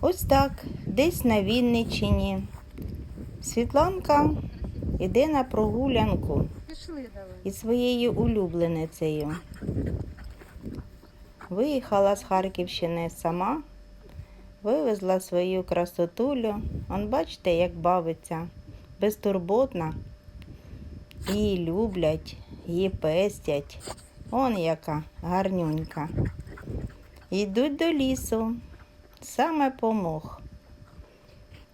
Ось так, десь на Вінниччині. Світланка йде на прогулянку із своєю улюбленицею. Виїхала з Харківщини сама, вивезла свою красотулю. Он бачите, як бавиться, безтурботна. Її люблять, її пестять. Он яка гарнюнька. Йдуть до лісу, саме помог.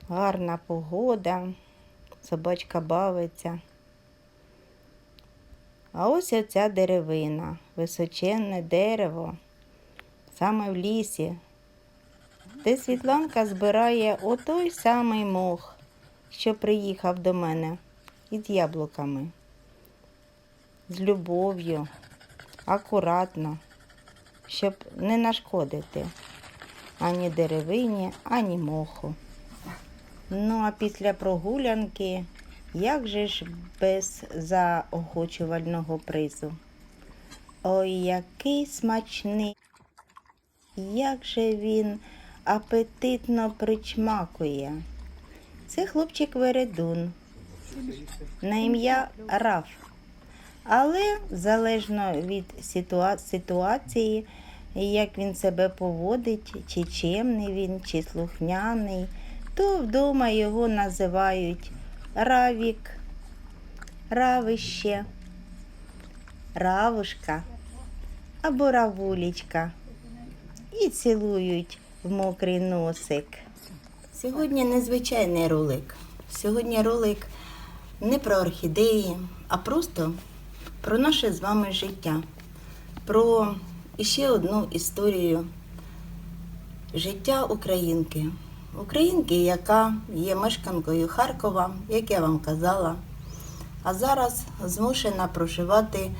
Гарна погода, собачка бавиться. А ось оця деревина, височенне дерево, саме в лісі, де Світланка збирає отой самий мох, що приїхав до мене із яблуками. З любов'ю, акуратно, щоб не нашкодити ані деревині, ані моху. Ну а після прогулянки як же ж без заохочувального призу? Ой, який смачний, як же він апетитно причмакує. Це хлопчик Вередун на ім'я Раф. Але залежно від ситуа- ситуації, як він себе поводить, чи чемний він, чи слухняний, то вдома його називають Равік, Равище, Равушка або Равулічка і цілують в мокрий носик. Сьогодні незвичайний ролик. Сьогодні ролик не про орхідеї, а просто про наше з вами життя, про іще одну історію життя українки. Українки, яка є мешканкою Харкова, як я вам казала, а зараз змушена проживати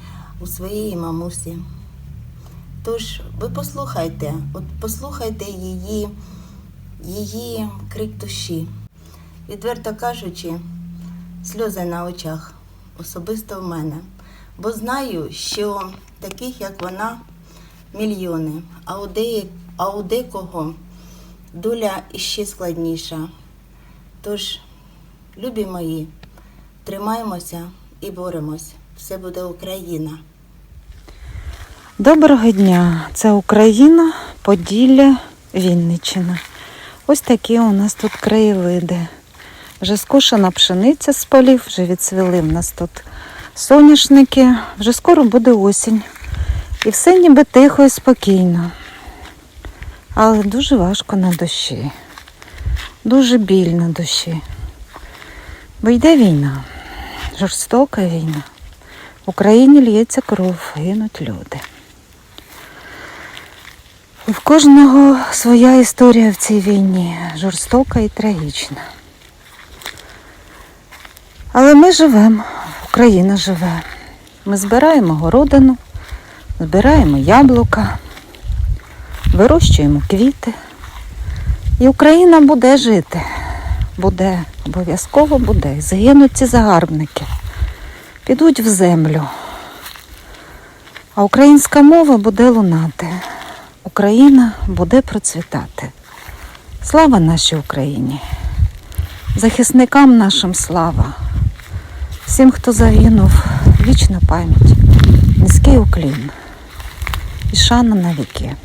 у своїй мамусі. Тож ви послухайте, от послухайте її, її крик душі. Відверто кажучи, сльози на очах, особисто в мене. Бо знаю, що таких, як вона, мільйони, а у, дея- а у декого доля іще складніша. Тож, любі мої, тримаємося і боремось. Все буде Україна. Доброго дня! Це Україна, Поділля, Вінниччина. Ось такі у нас тут краєвиди. Вже скошена пшениця з полів, вже відцвіли в нас тут соняшники, вже скоро буде осінь. І все ніби тихо і спокійно. Але дуже важко на душі. Дуже біль на душі. Бо йде війна, жорстока війна. В Україні лється кров, гинуть люди. І в кожного своя історія в цій війні жорстока і трагічна. Але ми живемо, Україна живе. Ми збираємо городину, збираємо яблука, вирощуємо квіти. І Україна буде жити. Буде, обов'язково буде. Згинуть ці загарбники, підуть в землю. А українська мова буде лунати. Україна буде процвітати. Слава нашій Україні! Захисникам нашим слава! Всім, хто загинув, вічна пам'ять, низький уклін і шана навіки.